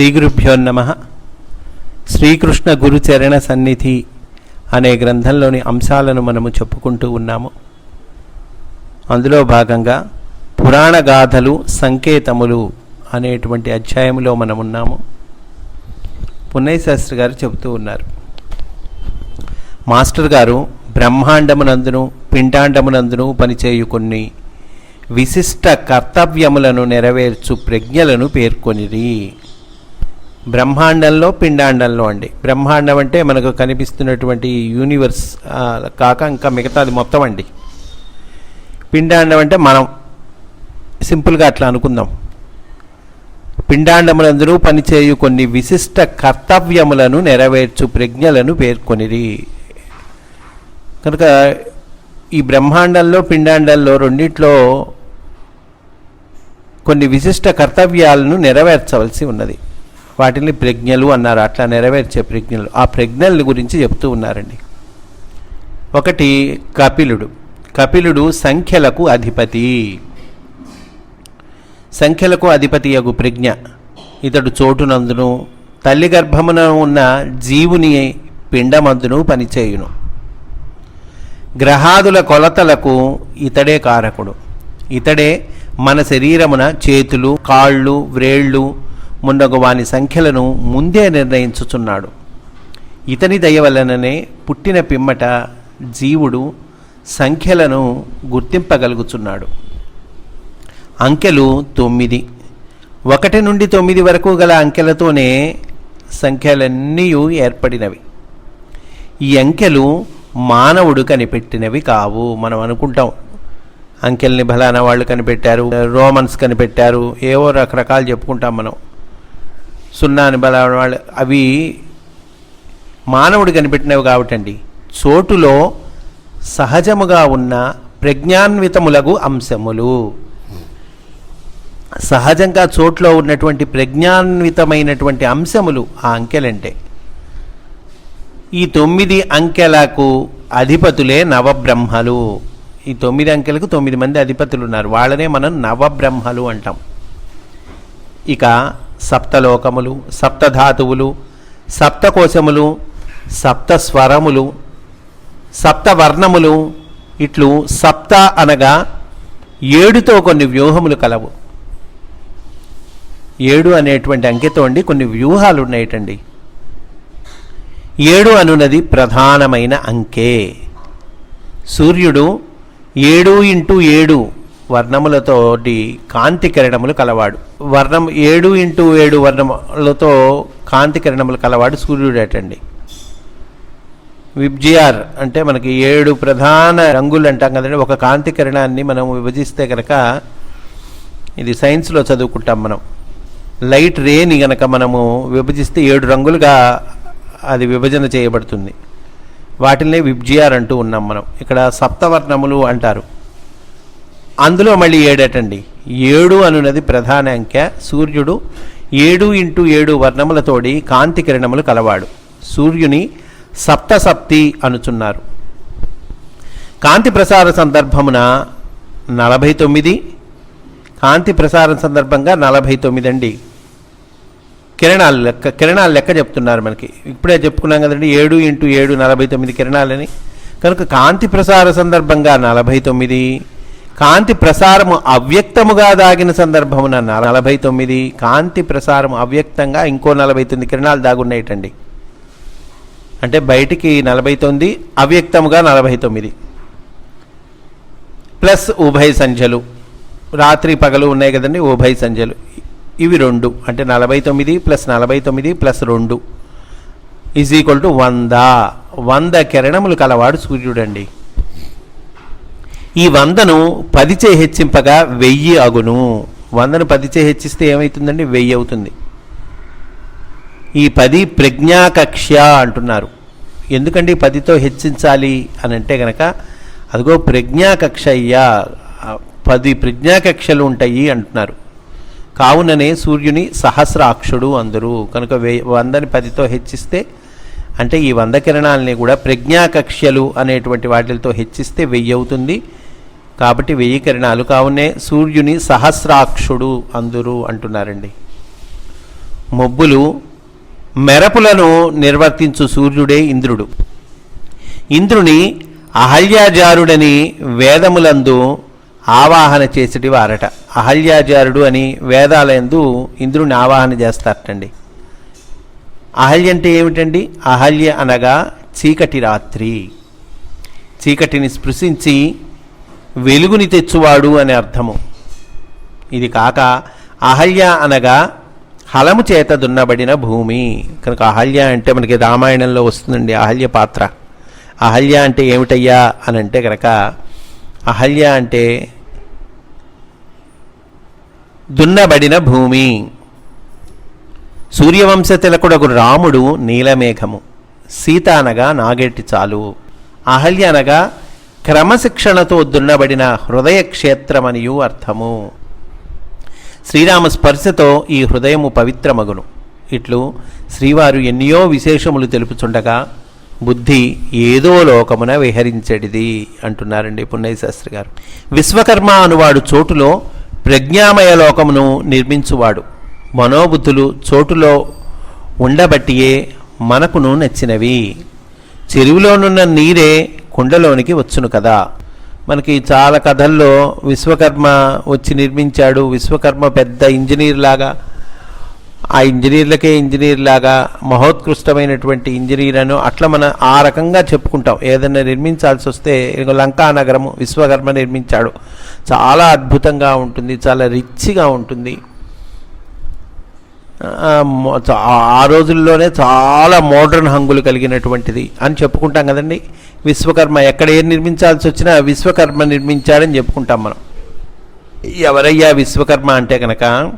శ్రీగురుభ్యో నమ. శ్రీకృష్ణ గురుచరణ సన్నిధి అనే గ్రంథంలోని అంశాలను మనము చెప్పుకుంటూ ఉన్నాము. అందులో భాగంగా పురాణ గాథలు సంకేతములు అనేటువంటి అధ్యాయంలో మనం ఉన్నాము పున్నయ్య శాస్త్రి గారు చెబుతూ ఉన్నారు. మాస్టర్ గారు బ్రహ్మాండమునందును పిండాండమునందును పనిచేయు కొన్ని విశిష్ట కర్తవ్యములను నెరవేర్చు ప్రజ్ఞలను పేర్కొనిరి. బ్రహ్మాండంలో పిండాండంలో అండి. బ్రహ్మాండం అంటే మనకు కనిపిస్తున్నటువంటి యూనివర్స్ కాక ఇంకా మిగతాది మొత్తం అండి. పిండాండం అంటే మనం సింపుల్గా అట్లా అనుకుందాం. పిండాండములందరూ పనిచేయు కొన్ని విశిష్ట కర్తవ్యములను నెరవేర్చు ప్రజ్ఞలను పేర్కొనిరి. కనుక ఈ బ్రహ్మాండంలో పిండాండంలో రెండిట్లో కొన్ని విశిష్ట కర్తవ్యాలను నెరవేర్చవలసి ఉన్నది. వాటిని ప్రజ్ఞలు అన్నారు. అట్లా నెరవేర్చే ప్రజ్ఞలు. ఆ ప్రజ్ఞల గురించి చెప్తూ ఉన్నారండి. ఒకటి కపిలుడు. కపిలుడు సంఖ్యలకు అధిపతి. సంఖ్యలకు అధిపతి యగు ప్రజ్ఞ. ఇతడు చోటునందును తల్లి గర్భమున ఉన్న జీవుని పిండమందును పనిచేయును. గ్రహాదుల కొలతలకు ఇతడే కారకుడు. ఇతడే మన శరీరమున చేతులు కాళ్ళు వ్రేళ్ళు మున్నగు వాని సంఖ్యలను ముందే నిర్ణయించుచున్నాడు. ఇతని దయవలననే పుట్టిన పిమ్మట జీవుడు సంఖ్యలను గుర్తింపగలుగుచున్నాడు. అంకెలు తొమ్మిది. ఒకటి నుండి తొమ్మిది వరకు గల అంకెలతోనే సంఖ్యలన్నీ ఏర్పడినవి. ఈ అంకెలు మానవుడు కనిపెట్టినవి కావు మనం అనుకుంటాం. అంకెల్ని బలానా వాళ్ళు కనిపెట్టారు రోమన్స్ కనిపెట్టారు ఏవో రకరకాలు చెప్పుకుంటాం మనం. సున్నాని అని వాళ్ళు అవి మానవుడు కనిపెట్టినవి కాబట్టండి చోటులో సహజముగా ఉన్న ప్రజ్ఞాన్వితములగు అంశములు. సహజంగా చోట్లో ఉన్నటువంటి ప్రజ్ఞాన్వితమైనటువంటి అంశములు ఆ అంకెలంటే. ఈ తొమ్మిది అంకెలకు అధిపతులే నవబ్రహ్మలు. ఈ తొమ్మిది అంకెలకు తొమ్మిది మంది అధిపతులు ఉన్నారు వాళ్ళనే మనం నవబ్రహ్మలు అంటాం. ఇక సప్తలోకములు సప్తధాతువులు సప్తకోశములు సప్త స్వరములు సప్తవర్ణములు ఇట్లు సప్త అనగా ఏడుతో కొన్ని వ్యూహములు కలవు. ఏడు అనేటువంటి అంకెతో అండి కొన్ని వ్యూహాలు ఉన్నాయటండి ఏడు అనున్నది ప్రధానమైన అంకె. సూర్యుడు ఏడు ఇంటూ ఏడు వర్ణములతోటి కాంతి కిరణములు కలవాడు. వర్ణం ఏడు ఇంటూ ఏడు వర్ణములతో కాంతి కిరణములు కలవాడు సూర్యుడటండి. విబ్జిఆర్ అంటే మనకి ఏడు ప్రధాన రంగులు అంటాం కదండి. ఒక కాంతి కిరణాన్ని మనం విభజిస్తే కనుక ఇది సైన్స్లో చదువుకుంటాం మనం. లైట్ రేని గనక మనము విభజిస్తే ఏడు రంగులుగా అది విభజన చేయబడుతుంది. వాటినే విబ్జిఆర్ అంటూ ఉన్నాం మనం. ఇక్కడ సప్తవర్ణములు అంటారు. అందులో మళ్ళీ ఏడటండి? ఏడు అనున్నది ప్రధాన అంకె సూర్యుడు ఏడు ఇంటూ ఏడు వర్ణములతోడి కాంతి కిరణములు కలవాడు. సూర్యుని సప్తసప్తి అనుచున్నారు. కాంతి ప్రసార సందర్భమున నలభై తొమ్మిది కాంతి ప్రసారం సందర్భంగా నలభై తొమ్మిది అండి కిరణాలు లెక్క కిరణాలు లెక్క చెప్తున్నారు మనకి. ఇప్పుడే చెప్పుకున్నాం కదండి ఏడు ఇంటూ ఏడు నలభై తొమ్మిది కిరణాలని. కనుక కాంతి ప్రసార సందర్భంగా నలభై తొమ్మిది కాంతి ప్రసారము అవ్యక్తముగా దాగిన సందర్భమున నలభై తొమ్మిది కాంతి ప్రసారం అవ్యక్తంగా ఇంకో నలభై తొమ్మిది కిరణాలు దాగున్నాయటండి. అంటే బయటికి నలభై తొమ్మిది అవ్యక్తముగా నలభై తొమ్మిది ప్లస్ ఉభయ సంఖ్యలు రాత్రి పగలు ఉన్నాయి కదండి ఉభయ సంఖ్యలు ఇవి రెండు. అంటే నలభై తొమ్మిది ప్లస్ నలభై తొమ్మిది ప్లస్ రెండు. ఈజ్ ఈక్వల్ టు వంద. వంద కిరణములు కలవాడు సూర్యుడండి. ఈ వందను పదిచే హెచ్చింపగా వెయ్యి అగును. వందను పదిచే హెచ్చిస్తే ఏమవుతుందండి వెయ్యి అవుతుంది. ఈ పది ప్రజ్ఞాకక్ష అంటున్నారు. ఎందుకండి పదితో హెచ్చించాలి అని అంటే గనక అదిగో ప్రజ్ఞాకక్ష అయ్యా పది ప్రజ్ఞాకక్షలు ఉంటాయి అంటున్నారు. కావుననే సూర్యుని సహస్రాక్షుడు అందరూ. కనుక వే వందని పదితో హెచ్చిస్తే అంటే ఈ వంద కిరణాలని కూడా ప్రజ్ఞాకక్ష్యలు అనేటువంటి వాటితో హెచ్చిస్తే వెయ్యి అవుతుంది. కాబట్టి వెయ్యి కిరణాలు. కావునే సూర్యుని సహస్రాక్షుడు అందరూ అంటున్నారండి. మొబ్బులు మెరపులను నిర్వర్తించు సూర్యుడే ఇంద్రుడు. ఇంద్రుని అహల్యాజారుడని వేదములందు ఆవాహన చేసేటి వారట అహల్యాజారుడు అని వేదాలందు ఇంద్రుని ఆవాహన చేస్తారటండి. అహల్య అంటే ఏమిటండి? అహల్య అనగా చీకటి రాత్రి. చీకటిని స్పృశించి వెలుగుని తెచ్చువాడు అనే అర్థము. ఇది కాక అహల్య అనగా హలము చేత దున్నబడిన భూమి. కనుక అహల్య అంటే మనకి రామాయణంలో వస్తుందండి అహల్య పాత్ర. అహల్య అంటే ఏమిటయ్యా అని అంటే కనుక అహల్య అంటే దున్నబడిన భూమి. సూర్యవంశ తిలకుడకు రాముడు నీలమేఘము. సీత అనగా నాగేటి చాలు. అహల్య అనగా క్రమశిక్షణతో దున్నబడిన హృదయ క్షేత్రమనియు అర్థము. శ్రీరామ స్పర్శతో ఈ హృదయము పవిత్రమగును. ఇట్లు శ్రీవారు ఎన్నో విశేషములు తెలుపుచుండగా బుద్ధి ఏదో లోకమున విహరించడిది అంటున్నారండి పున్నయ్యశాస్త్రి గారు విశ్వకర్మ అనువాడు చోటులో ప్రజ్ఞామయ లోకమును నిర్మించువాడు. మనోబుద్ధులు చోటులో ఉండబట్టియే మనకును నచ్చినవి. చెరువులోనున్న నీరే కుండలోనికి వచ్చును కదా. మనకి చాలా కథల్లో విశ్వకర్మ వచ్చి నిర్మించాడు. విశ్వకర్మ పెద్ద ఇంజనీర్ లాగా ఆ ఇంజనీర్లకే ఇంజనీర్ లాగా మహోత్కృష్టమైనటువంటి ఇంజనీర్ అను అట్లా మనం ఆ రకంగా చెప్పుకుంటాం. ఏదైనా నిర్మించాల్సి వస్తే లంకా నగరము విశ్వకర్మ నిర్మించాడు. చాలా అద్భుతంగా ఉంటుంది చాలా రిచ్గా ఉంటుంది. ఆ, ఆ రోజుల్లోనే చాలా మోడర్న్ హంగులు కలిగినటువంటిది అని చెప్పుకుంటాం కదండి. విశ్వకర్మ ఎక్కడ ఏది నిర్మించాల్సి వచ్చినా విశ్వకర్మ నిర్మించాడని చెప్పుకుంటాం మనం. ఎవరయ్యా విశ్వకర్మ అంటే కనుక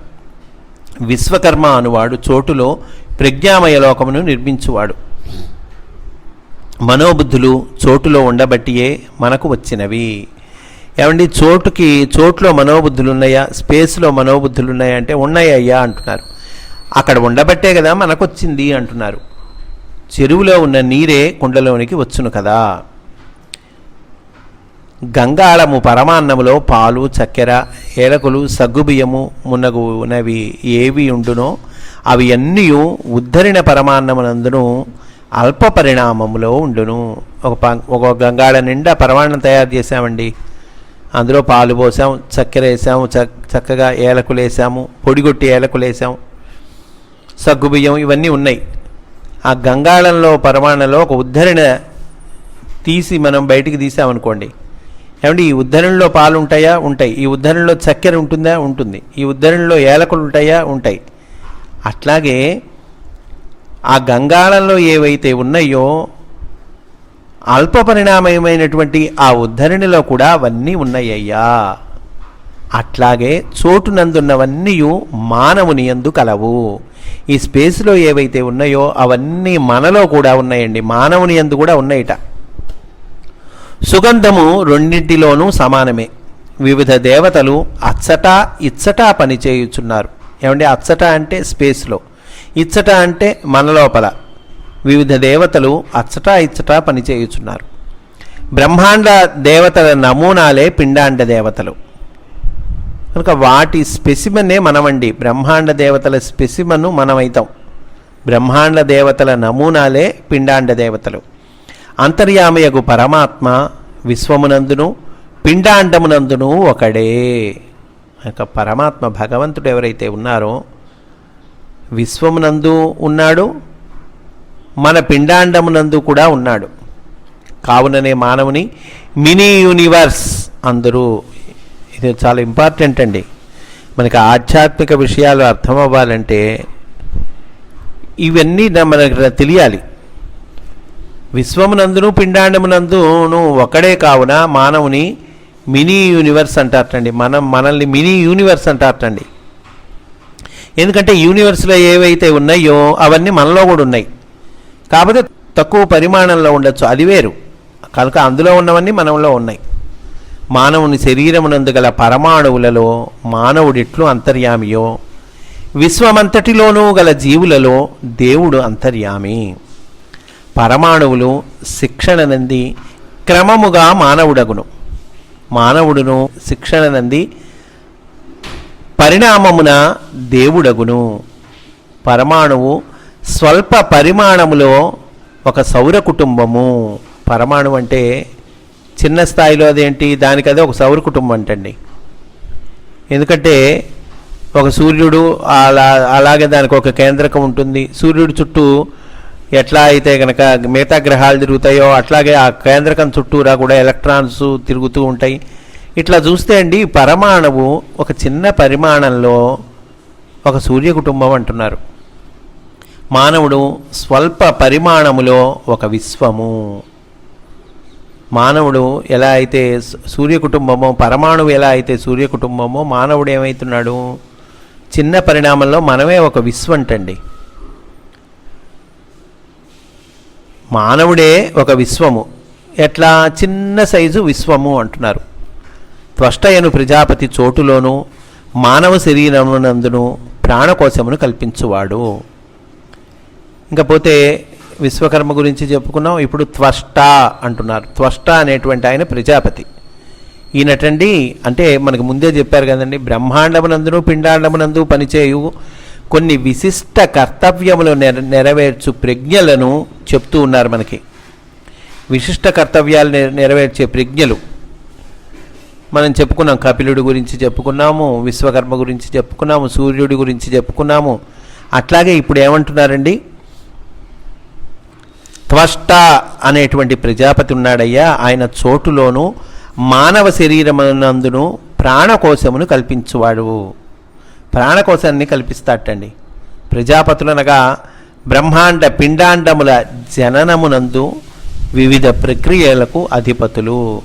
విశ్వకర్మ అనువాడు చోటులో ప్రజ్ఞామయ లోకమును నిర్మించువాడు. మనోబుద్ధులు చోటులో ఉండబట్టియే మనకు వచ్చినవి. ఏమండి? చోటుకి చోట్లో మనోబుద్ధులు ఉన్నాయా స్పేస్లో మనోబుద్ధులు ఉన్నాయా అంటే ఉన్నాయ్యా అంటున్నారు. అక్కడ ఉండబట్టే కదా మనకు వచ్చింది అంటున్నారు. చెరువులో ఉన్న నీరే కుండలోనికి వచ్చును కదా. గంగాళము పరమాన్నములో పాలు చక్కెర ఏలకులు సగ్గుబియ్యము మున్నగునవి ఏవి ఉండునో అవి అన్నీ ఉద్ధరిన పరమాన్నమునందును అల్ప పరిణామములో ఉండును. ఒక ఒక గంగాళ నిండా పరమాన్నం తయారు చేశామండి. అందులో పాలు పోసాం చక్కెర వేసాము చక్కగా ఏలకులు వేసాము పొడిగొట్టి ఏలకులు వేసాము సగ్గుబియ్యం ఇవన్నీ ఉన్నాయి. ఆ గంగాళంలో పరమాణంలో ఒక ఉద్ధరణ తీసి మనం బయటికి తీసామనుకోండి. ఏమంటే ఈ ఉద్ధరణలో పాలు ఉంటాయా. ఉంటాయి ఈ ఉద్ధరణలో చక్కెర ఉంటుందా? ఉంటుంది. ఈ ఉద్ధరణలో ఏలకులు ఉంటాయా? ఉంటాయి. అట్లాగే ఆ గంగాళంలో ఏవైతే ఉన్నాయో అల్ప పరిణామమైనటువంటి ఆ ఉద్ధరణిలో కూడా అవన్నీ ఉన్నాయ్యా అట్లాగే చోటునందున్నవన్నీ మానవుని యందు కలవు. ఈ స్పేస్లో ఏవైతే ఉన్నాయో అవన్నీ మనలో కూడా ఉన్నాయండి. మానవుని యందు కూడా ఉన్నాయిట. సుగంధము రెండింటిలోనూ సమానమే. వివిధ దేవతలు అచ్చట ఇచ్చట పనిచేయుచున్నారు ఏమంటే అచ్చట అంటే స్పేస్లో. ఇచ్చట అంటే మన లోపల. వివిధ దేవతలు అచ్చట ఇచ్చట పనిచేయుచున్నారు బ్రహ్మాండ దేవతల నమూనాలే పిండాండ దేవతలు. కనుక వాటి స్పెసిమనే మనమండి. బ్రహ్మాండ దేవతల స్పెసిమను మనమైతాం. బ్రహ్మాండ దేవతల నమూనాలే పిండాండ దేవతలు. అంతర్యామయగు పరమాత్మ విశ్వమునందును పిండాండమునందును ఒకడే. కనుక పరమాత్మ భగవంతుడు ఎవరైతే ఉన్నారో విశ్వమునందు ఉన్నాడు మన పిండాండమునందు కూడా ఉన్నాడు. కావుననే మానవుని మినీ యూనివర్స్ అందరూ ఇది చాలా ఇంపార్టెంట్ అండి. మనకి ఆధ్యాత్మిక విషయాలు అర్థం అవ్వాలంటే ఇవన్నీ మనకు తెలియాలి. విశ్వమునందును పిండాండమునందును ఒకడే కావున మానవుని మినీ యూనివర్స్ అంటారటండి. మనం మనల్ని మినీ యూనివర్స్ అంటారటండి. ఎందుకంటే యూనివర్స్లో ఏవైతే ఉన్నాయో అవన్నీ మనలో కూడా ఉన్నాయి. కాకపోతే తక్కువ పరిమాణంలో ఉండొచ్చు. అది వేరు. కనుక అందులో ఉన్నవన్నీ మనలో ఉన్నాయి. మానవుని శరీరమునందు గల పరమాణువులలో మానవుడిట్లు అంతర్యామియో. విశ్వమంతటిలోనూ గల జీవులలో దేవుడు అంతర్యామి. పరమాణువులు శిక్షణ నంది క్రమముగా మానవుడగును. మానవుడును శిక్షణనంది పరిణామమున దేవుడగును. పరమాణువు స్వల్ప పరిమాణములో ఒక సౌర కుటుంబము. పరమాణువు అంటే చిన్న స్థాయిలో అదేంటి? దానికి అదే ఒక సౌర కుటుంబం అంటండి. ఎందుకంటే ఒక సూర్యుడు అలా అలాగే దానికి ఒక కేంద్రకం ఉంటుంది. సూర్యుడు చుట్టూ ఎట్లా అయితే కనుక మిగతా గ్రహాలు తిరుగుతాయో అట్లాగే ఆ కేంద్రకం చుట్టూరా కూడా ఎలక్ట్రాన్స్ తిరుగుతూ ఉంటాయి. ఇట్లా చూస్తే అండి పరమాణువు ఒక చిన్న పరిమాణంలో ఒక సూర్య కుటుంబం అంటున్నారు. మానవుడు స్వల్ప పరిమాణములో ఒక విశ్వము. మానవుడు ఎలా అయితే సూర్య కుటుంబమో పరమాణువు ఎలా అయితే సూర్య కుటుంబమో మానవుడు ఏమవుతున్నాడు చిన్న పరిణామంలో మనమే ఒక విశ్వంటండి మానవుడే ఒక విశ్వము. ఎట్లా? చిన్న సైజు విశ్వము అంటున్నారు. త్వష్టయను ప్రజాపతి చోటులోను మానవ శరీరమునందును ప్రాణకోశమును కల్పించువాడు. ఇంకపోతే విశ్వకర్మ గురించి చెప్పుకున్నాం. ఇప్పుడు త్వష్ట అంటున్నారు. త్వష్ట అనేటువంటి ఆయన ప్రజాపతి. ఈయనటండి అంటే మనకు ముందే చెప్పారు కదండి బ్రహ్మాండమునందును పిండాండమునందు పనిచేయు కొన్ని విశిష్ట కర్తవ్యములు నెర నెరవేర్చు ప్రజ్ఞలను చెప్తూ ఉన్నారు మనకి. విశిష్ట కర్తవ్యాలు నెరవేర్చే ప్రజ్ఞలు. మనం చెప్పుకున్నాం కపిలుడి గురించి చెప్పుకున్నాము విశ్వకర్మ గురించి చెప్పుకున్నాము సూర్యుడి గురించి చెప్పుకున్నాము. అట్లాగే ఇప్పుడు ఏమంటున్నారండి? త్వష్ట అనేటువంటి ప్రజాపతి ఉన్నాడయ్యా. ఆయన చోటులోను మానవ శరీరమునందును ప్రాణకోశమును కల్పించువాడు. ప్రాణకోశాన్ని కల్పిస్తాటండి ప్రజాపతులనగా బ్రహ్మాండ పిండాండముల జననమునందు వివిధ ప్రక్రియలకు అధిపతులు.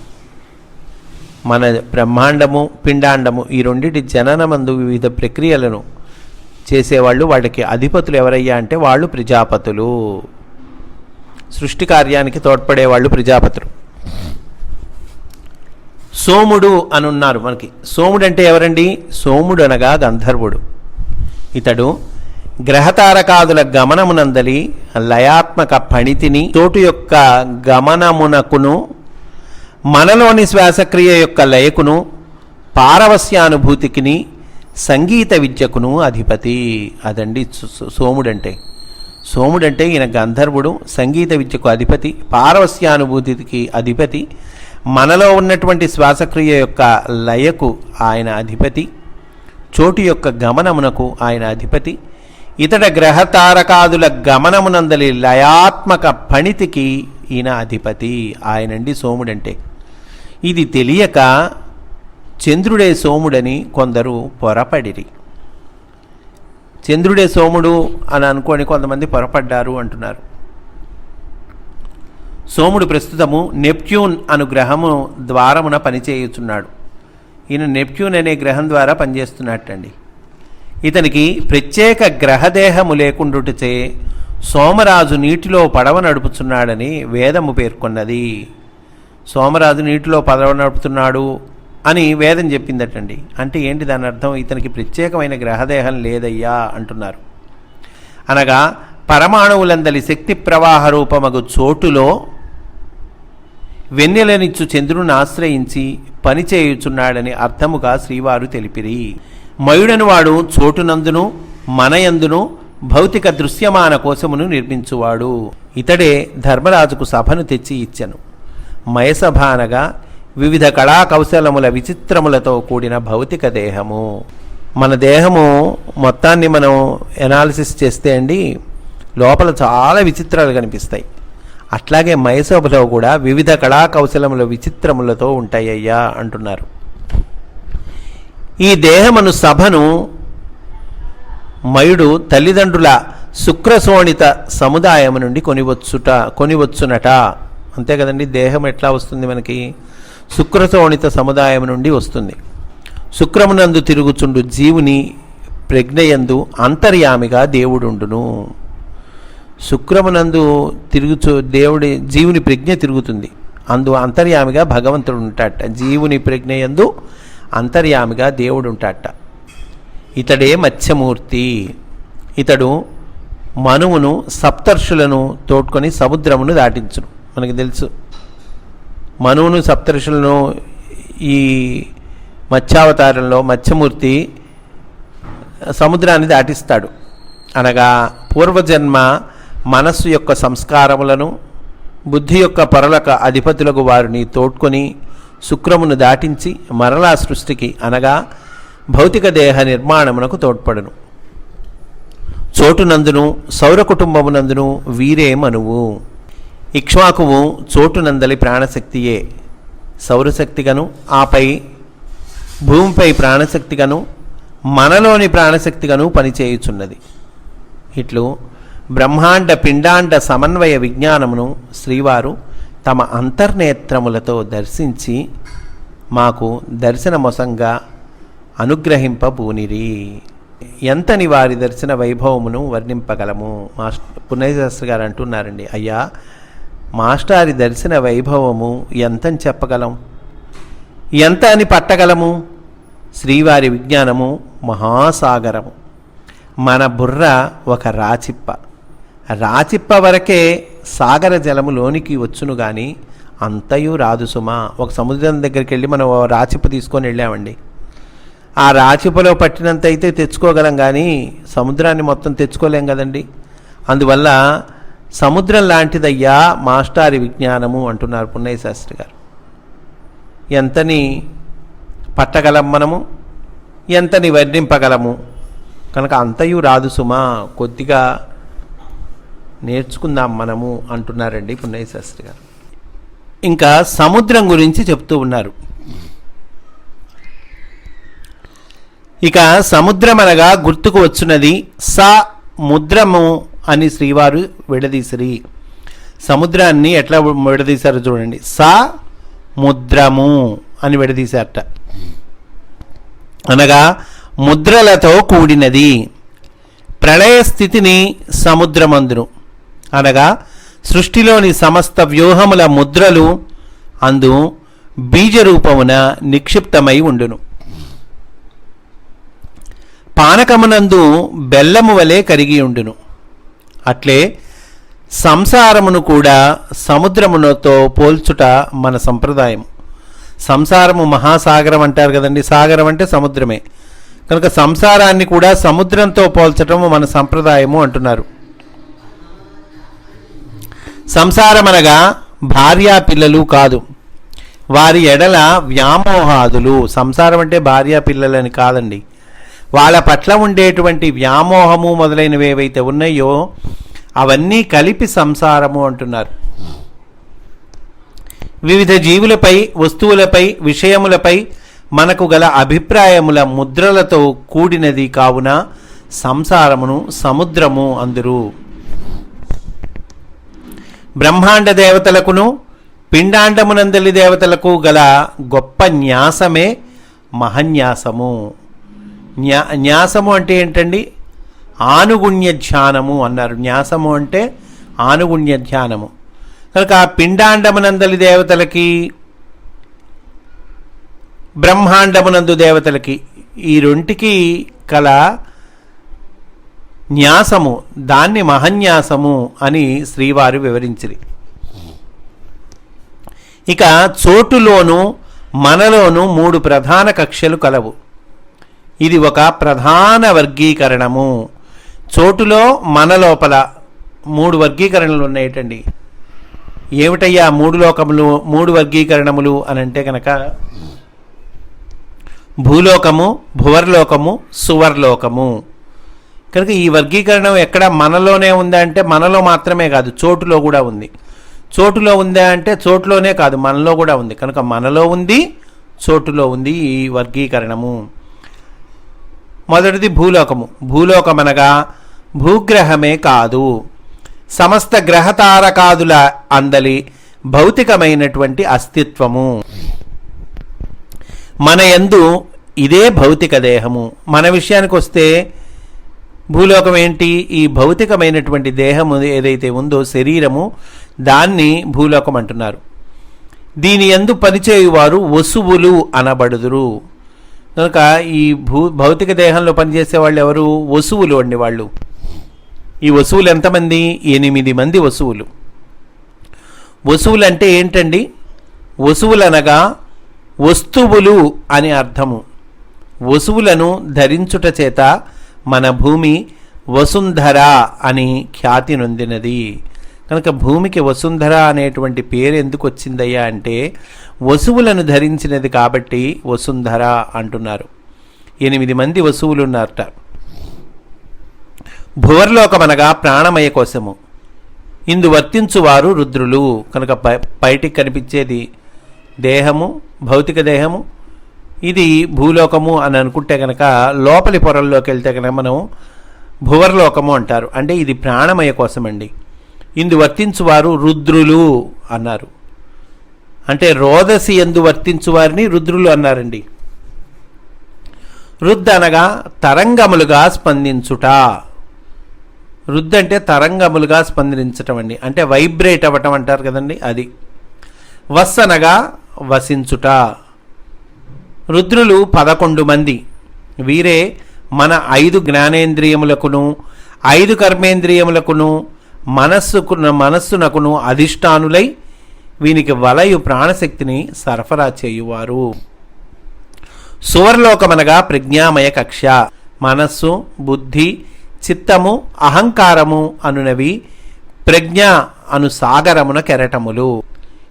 మన బ్రహ్మాండము పిండాండము ఈ రెండింటి జననమందు వివిధ ప్రక్రియలను చేసేవాళ్ళు వాటికి అధిపతులు ఎవరయ్యా అంటే వాళ్ళు ప్రజాపతులు. సృష్టి కార్యానికి తోడ్పడేవాళ్ళు ప్రజాపతులు. సోముడు అని ఉన్నారు మనకి. సోముడు అంటే ఎవరండి? సోముడు అనగా గంధర్వుడు. ఇతడు గ్రహతారకాదుల గమనమునందలి లయాత్మక పణితిని చోటు యొక్క గమనమునకును మనలోని శ్వాసక్రియ యొక్క లయకును పారవస్యానుభూతికిని సంగీత విద్యకును అధిపతి. అదండి సో- సోముడంటే. సోముడంటే ఈయన గంధర్వుడు సంగీత విద్యకు అధిపతి పారవస్యానుభూతికి అధిపతి మనలో ఉన్నటువంటి శ్వాసక్రియ యొక్క లయకు ఆయన అధిపతి చోటు యొక్క గమనమునకు ఆయన అధిపతి ఇతడ గ్రహతారకాదుల గమనమునందలి లయాత్మక పణితికి ఈయన అధిపతి ఆయనండి సోముడంటే. ఇది తెలియక చంద్రుడే సోముడని కొందరు పొరపడిరి. చంద్రుడే సోముడు అని అనుకొని కొంతమంది పొరపడ్డారు అంటున్నారు. సోముడు ప్రస్తుతము నెప్ట్యూన్ అను గ్రహము ద్వారమున పనిచేయుచున్నాడు. ఈయన నెప్ట్యూన్ అనే గ్రహం ద్వారా పనిచేస్తున్నట్టండి. ఇతనికి ప్రత్యేక గ్రహదేహము లేకుండుటచే సోమరాజు నీటిలో పడవ నడుపుచున్నాడని వేదము పేర్కొన్నది. సోమరాజు నీటిలో పడవ నడుపుతున్నాడు అని వేదం చెప్పిందటండి. అంటే ఏంటి దాని అర్థం? ఇతనికి ప్రత్యేకమైన గ్రహదేహం లేదయ్యా అంటున్నారు. అనగా పరమాణువులందలి శక్తి ప్రవాహ రూపమగు చోటులో వెన్నెలనిచ్చు చంద్రుని ఆశ్రయించి పనిచేయుచున్నాడని అర్థముగా శ్రీవారు తెలిపిరి. మయుడని వాడు చోటునందును మనయందును భౌతిక దృశ్యమాన కోశమును నిర్మించువాడు. ఇతడే ధర్మరాజుకు సభను తెచ్చి ఇచ్చను. మయసభ అనగా వివిధ కళా కౌశలముల విచిత్రములతో కూడిన భౌతిక దేహము. మన దేహము మొత్తాన్ని మనం ఎనాలిసిస్ చేస్తే అండి లోపల చాలా విచిత్రాలు కనిపిస్తాయి. అట్లాగే మైసభలో కూడా వివిధ కళా కౌశలముల విచిత్రములతో ఉంటాయ్యా అంటున్నారు. ఈ దేహమను సభను మయుడు తల్లిదండ్రుల శుక్రశోణిత సముదాయము నుండి కొనివచ్చుట కొనివచ్చునట. అంతే కదండి దేహం ఎట్లా వస్తుంది మనకి? శుక్రశోణిత సముదాయం నుండి వస్తుంది. శుక్రమునందు తిరుగుచుండు జీవుని ప్రజ్ఞయందు అంతర్యామిగా దేవుడుండును. శుక్రమునందు తిరుగుచు దేవుడి జీవుని ప్రజ్ఞ తిరుగుతుంది. అందు అంతర్యామిగా భగవంతుడు ఉంటాట జీవుని ప్రజ్ఞయందు అంతర్యామిగా దేవుడు ఉంటాట ఇతడే మత్స్యమూర్తి. ఇతడు మనువును సప్తర్షులను తోడ్కొని సముద్రమును దాటించును. మనకి తెలుసు. మనువును సప్తర్షులను ఈ మత్స్యావతారంలో మత్స్యమూర్తి సముద్రాన్ని దాటిస్తాడు. అనగా పూర్వజన్మ మనస్సు యొక్క సంస్కారములను బుద్ధి యొక్క పరలక అధిపతులకు వారిని తోడ్కొని శుక్రమును దాటించి మరలా సృష్టికి అనగా భౌతిక దేహ నిర్మాణమునకు తోడ్పడును. చోటునందును సౌర కుటుంబమునందును వీరే మనువు. ఇక్ష్వాకువు చోటునందలి ప్రాణశక్తియే. సౌరశక్తిగను ఆపై భూమిపై ప్రాణశక్తిగను మనలోని ప్రాణశక్తిగాను పనిచేయుచున్నది. ఇట్లు బ్రహ్మాండ పిండాండ సమన్వయ విజ్ఞానమును శ్రీవారు తమ అంతర్నేత్రములతో దర్శించి మాకు దర్శనమొసంగా అనుగ్రహింపబూనిరి. ఎంతని వారి దర్శన వైభవమును వర్ణింపగలము? మాస్టర్ పుణ్యశాస్త్రి గారు అంటున్నారండి అయ్యా మాస్టారి దర్శన వైభవము ఎంతని చెప్పగలం? ఎంత అని పట్టగలము? శ్రీవారి విజ్ఞానము మహాసాగరము. మన బుర్ర ఒక రాచిప్ప. రాచిప్ప వరకే సాగర జలము లోనికి వచ్చును కానీ అంతయు రాదు సుమా. ఒక సముద్రం దగ్గరికి వెళ్ళి మనం రాచిప్ప తీసుకొని వెళ్ళామండి. ఆ రాచిప్పలో పట్టినంత అయితే తెచ్చుకోగలం కానీ సముద్రాన్ని మొత్తం తెచ్చుకోలేం కదండి. అందువల్ల సముద్రం లాంటిదయ్యా మాస్టారి విజ్ఞానము అంటున్నారు పున్నయ్య శాస్త్రి గారు. ఎంతని పట్టగలం మనము? ఎంతని వర్ణింపగలము? కనుక అంతయు రాదు సుమా కొద్దిగా నేర్చుకుందాం మనము అంటున్నారండి పున్నయ్య శాస్త్రి గారు. ఇంకా సముద్రం గురించి చెప్తూ ఉన్నారు. ఇక సముద్రం అనగా గుర్తుకు వచ్చున్నది స ముద్రము అని శ్రీవారు విడదీసిరి. సముద్రాన్ని ఎట్లా విడదీశారో చూడండి. స ముద్రము అని విడదీశారట. అనగా ముద్రలతో కూడినది. ప్రళయ స్థితిని సముద్రమందును. అనగా సృష్టిలోని సమస్త వ్యూహముల ముద్రలు అందు బీజరూపమున నిక్షిప్తమై ఉండును. పానకమునందు బెల్లము వలె కరిగి ఉండును. అట్లే సంసారమును కూడా సముద్రమునతో పోల్చుట మన సంప్రదాయం. సంసారము మహాసాగరం అంటారు కదండి. సాగరం అంటే సముద్రమే. కనుక సంసారాన్ని కూడా సముద్రంతో పోల్చటం మన సంప్రదాయము అంటున్నారు. సంసారం అనగా భార్యా పిల్లలు కాదు. వారి ఎడల వ్యామోహాదులు. సంసారం అంటే భార్యా పిల్లలని కాదండి. వాళ్ళ పట్ల ఉండేటువంటి వ్యామోహము మొదలైనవి ఏవైతే ఉన్నాయో అవన్నీ కలిపి సంసారము అంటున్నారు. వివిధ జీవులపై వస్తువులపై విషయములపై మనకు గల అభిప్రాయముల ముద్రలతో కూడినది కావున సంసారమును సముద్రము అందురు. బ్రహ్మాండ దేవతలకును పిండాండమునందలి దేవతలకు గల గొప్ప న్యాసమే మహన్యాసము. న్యా న్యాసము అంటే ఏంటండి? ఆనుగుణ్య ధ్యానము అన్నారు. న్యాసము అంటే ఆనుగుణ్య ధ్యానము. కనుక ఆ పిండాండమునందలి దేవతలకి బ్రహ్మాండమునందు దేవతలకి ఈ రెంటికి కల న్యాసము దాన్ని మహన్యాసము అని శ్రీవారు వివరించిరి. ఇక చోటులోను మనలోను మూడు ప్రధాన కక్షలు కలవు. ఇది ఒక ప్రధాన వర్గీకరణము. చోటులో మన లోపల మూడు వర్గీకరణలు ఉన్నాయటండి. ఏమిటయ్యా మూడు లోకములు మూడు వర్గీకరణములు అని అంటే కనుక భూలోకము భువర్లోకము సువర్లోకము. కనుక ఈ వర్గీకరణం ఎక్కడ మనలోనే ఉందా అంటే మనలో మాత్రమే కాదు చోటులో కూడా ఉంది. చోటులో ఉందా అంటే చోటులోనే కాదు మనలో కూడా ఉంది. కనుక మనలో ఉంది చోటులో ఉంది ఈ వర్గీకరణము. మొదటిది భూలోకము. భూలోకం అనగా భూగ్రహమే కాదు. సమస్త గ్రహతారకాదుల అందలి భౌతికమైనటువంటి అస్తిత్వము. మన యందు ఇదే భౌతిక దేహము. మన విషయానికి వస్తే భూలోకం ఏంటి ఈ భౌతికమైనటువంటి దేహము ఏదైతే ఉందో శరీరము దాన్ని భూలోకం అంటున్నారు దీని ఎందు పనిచేయువారు వసువులు అనబడుదురు. కనుక ఈ భూ భౌతిక దేహంలో పనిచేసే వాళ్ళు ఎవరు? వసువులు అండి వాళ్ళు. ఈ వసువులు ఎంతమంది? ఎనిమిది మంది వసువులు. వసువులు అంటే ఏంటండి? వసువులు అనగా వస్తువులు అని అర్థము. వసువులను ధరించుట చేత మన భూమి వసుంధర అని ఖ్యాతి నొందినది. కనుక భూమికి వసుంధర అనేటువంటి పేరు ఎందుకు వచ్చిందయ్యా అంటే వసువులను ధరించినది కాబట్టి వసుంధర అంటున్నారు. ఎనిమిది మంది వసువులు ఉన్నారట భువర్లోకమనగా ప్రాణమయ కోసము ఇందు వర్తించువారు రుద్రులు. కనుక బయటికి కనిపించేది దేహము భౌతిక దేహము. ఇది భూలోకము అని అనుకుంటే కనుక లోపలి పొరల్లోకి వెళ్తే కనుక మనం భువర్లోకము అంటారు. అంటే ఇది ప్రాణమయ కోసమండి ఇందు వర్తించువారు రుద్రులు అన్నారు. అంటే రోదసి ఎందు వర్తించువారిని రుద్రులు అన్నారండి. రుద్ అనగా తరంగములుగా స్పందించుట. రుద్ అంటే తరంగములుగా స్పందించటం అండి. అంటే వైబ్రేట్ అవ్వటం అంటారు కదండి అది. వస్ అనగా వసించుట. రుద్రులు పదకొండు మంది. వీరే మన ఐదు జ్ఞానేంద్రియములకును ఐదు కర్మేంద్రియములకును మనస్సుకు మనస్సునకును అధిష్టానులై వీనికి వలయు ప్రాణశక్తిని సరఫరా చేయువారు. సువర్లోకమనగా ప్రజ్ఞామయ కక్ష మనస్సు బుద్ధి చిత్తము అహంకారము అనునవి ప్రజ్ఞ అను సాగరమున కెరటములు.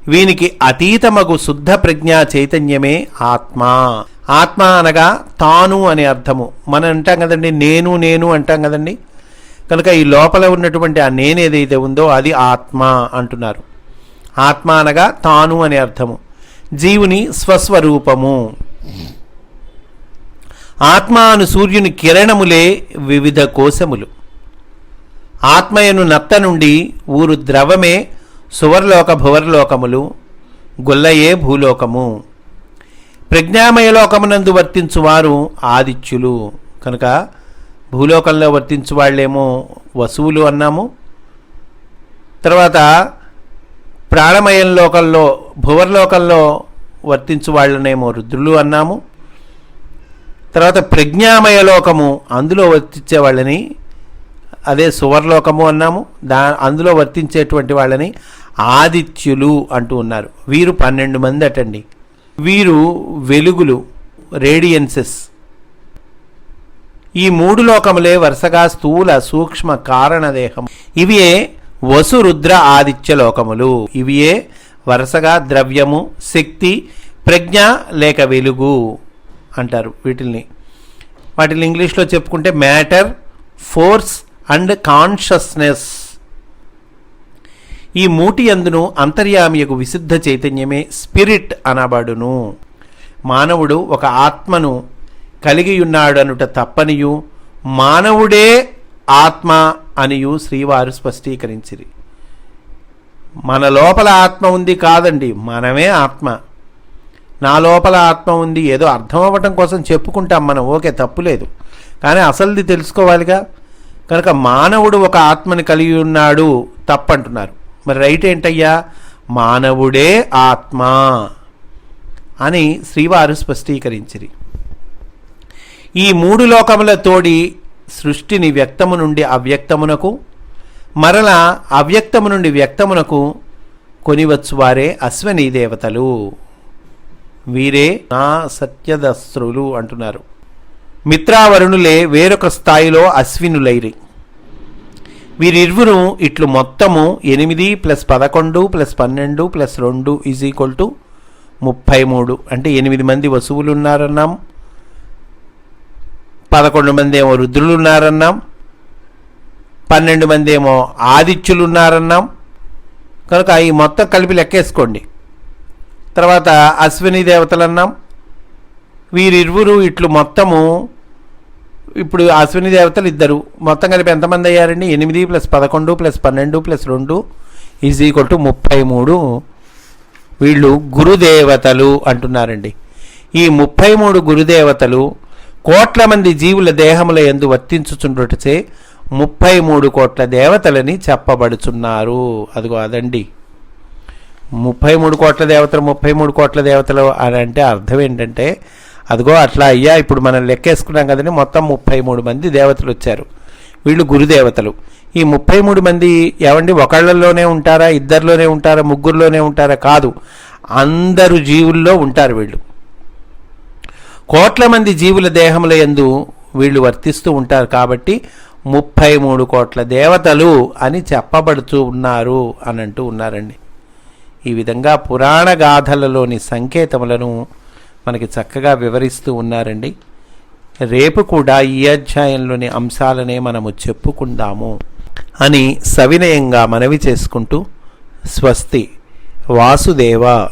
వీనికి అతీతమగు శుద్ధ ప్రజ్ఞా చైతన్యమే ఆత్మ. ఆత్మ అనగా తాను అనే అర్థము. మనం అంటాం కదండి నేను నేను అంటాం కదండి. కనుక ఈ లోపల ఉన్నటువంటి ఆ నేను ఏదైతే ఉందో అది ఆత్మ అంటున్నారు. ఆత్మ అనగా తాను అనే అర్థము. జీవుని స్వస్వరూపము. ఆత్మ అను సూర్యుని కిరణములే వివిధ కోశములు. ఆత్మయను నత్త నుండి ఊరు ద్రవమే సువర్లోక భువర్లోకములు గుల్లయే భూలోకము. ప్రజ్ఞామయలోకమునందు వర్తించువారు ఆదిత్యులు. కనుక భూలోకంలో వర్తించు వాళ్ళేమో వసువులు అన్నాము. తర్వాత ప్రాణమయం లోకంలో భువర్లోకంలో వర్తించు వాళ్ళనేమో రుద్రులు అన్నాము. తర్వాత ప్రజ్ఞామయ లోకము అందులో వర్తించే వాళ్ళని అదే సువర్లోకము అన్నాము. దా అందులో వర్తించేటువంటి వాళ్ళని ఆదిత్యులు అంటూ ఉన్నారు. వీరు పన్నెండు మంది అటండి. వీరు వెలుగులు రేడియన్సెస్ ఈ మూడు లోకములే వరుసగా స్థూల సూక్ష్మ కారణదేహం. ఇవియే వసు రుద్ర ఆదిత్య లోకములు. ఇవియే వరుసగా ద్రవ్యము శక్తి ప్రజ్ఞ లేక వెలుగు అంటారు వీటిల్ని. వాటిని ఇంగ్లీష్లో చెప్పుకుంటే మ్యాటర్ ఫోర్స్ అండ్ కాన్షియస్నెస్. ఈ మూటి అందును అంతర్యామియకు విశుద్ధ చైతన్యమే స్పిరిట్ అనబడును. మానవుడు ఒక ఆత్మను కలిగి ఉన్నాడనుట తప్పనియు మానవుడే ఆత్మ అనియు శ్రీవారు స్పష్టీకరించిరి. మన లోపల ఆత్మ ఉంది కాదండి మనమే ఆత్మ. నా లోపల ఆత్మ ఉంది ఏదో అర్థం అవ్వటం కోసం చెప్పుకుంటాం మనం ఓకే తప్పులేదు కానీ అసలుది తెలుసుకోవాలిగా? కనుక మానవుడు ఒక ఆత్మని కలిగి ఉన్నాడు తప్పంటున్నారు. మరి రైట్ ఏంటయ్యా? మానవుడే ఆత్మ అని శ్రీవారు స్పష్టీకరించిరి. ఈ మూడు లోకముల తోడి సృష్టిని వ్యక్తము నుండి అవ్యక్తమునకు మరల అవ్యక్తము నుండి వ్యక్తమునకు కొనివచ్చువారే అశ్వనీ దేవతలు. వీరే నా సత్యదస్త్రులు అంటున్నారు. మిత్రావరుణులే వేరొక స్థాయిలో అశ్వినులైరి. వీరిరువురు ఇట్లు మొత్తము ఎనిమిది ప్లస్ పదకొండు ప్లస్ పన్నెండు ప్లస్ రెండు ఈజ్ ఈక్వల్ టు ముప్పై మూడు. అంటే ఎనిమిది మంది వసువులు ఉన్నారన్నాం పదకొండు మంది ఏమో రుద్రులు ఉన్నారన్నాం పన్నెండు మంది ఏమో ఆదిత్యులు ఉన్నారన్నాం కనుక ఈ మొత్తం కలిపి లెక్కేసుకోండి. తర్వాత అశ్విని దేవతలు అన్నాం వీరిరువురు ఇట్లు మొత్తము ఇప్పుడు అశ్విని దేవతలు ఇద్దరు. మొత్తం కలిపి ఎంతమంది అయ్యారండి? ఎనిమిది ప్లస్ పదకొండు ప్లస్ పన్నెండు ప్లస్ రెండు ఈజ్ ఈక్వల్ టు ముప్పై మూడు. వీళ్ళు గురుదేవతలు అంటున్నారండి. ఈ ముప్పై మూడు గురుదేవతలు కోట్ల మంది జీవుల దేహముల ఎందు వర్తించుచుండుటచే ముప్పై మూడు కోట్ల దేవతలని చెప్పబడుచున్నారు. అదిగో అదండి. ముప్పై మూడు కోట్ల దేవతలు ముప్పై మూడు కోట్ల దేవతలు అని అంటే అర్థం ఏంటంటే అదిగో అట్లా అయ్యా ఇప్పుడు మనం లెక్కేసుకున్నాం కదండి మొత్తం ముప్పై మూడు మంది దేవతలు వచ్చారు. వీళ్ళు గురుదేవతలు ఈ ముప్పై మూడు మంది ఏమండి ఒకళ్ళలోనే ఉంటారా ఇద్దరిలోనే ఉంటారా ముగ్గురులోనే ఉంటారా? కాదు. అందరు జీవుల్లో ఉంటారు వీళ్ళు. కోట్ల మంది జీవుల దేహముల యందు వీళ్ళు వర్తిస్తూ ఉంటారు కాబట్టి ముప్పై మూడు కోట్ల దేవతలు అని చెప్పబడుతూ ఉన్నారు అని అంటూ ఉన్నారండి. ఈ విధంగా పురాణ గాథలలోని సంకేతములను మనకి చక్కగా వివరిస్తూ ఉన్నారండి. రేపు కూడా ఈ అధ్యాయంలోని అంశాలనే మనము చెప్పుకుందాము అని సవినయంగా మనవి చేసుకుంటూ స్వస్తి. వాసుదేవ.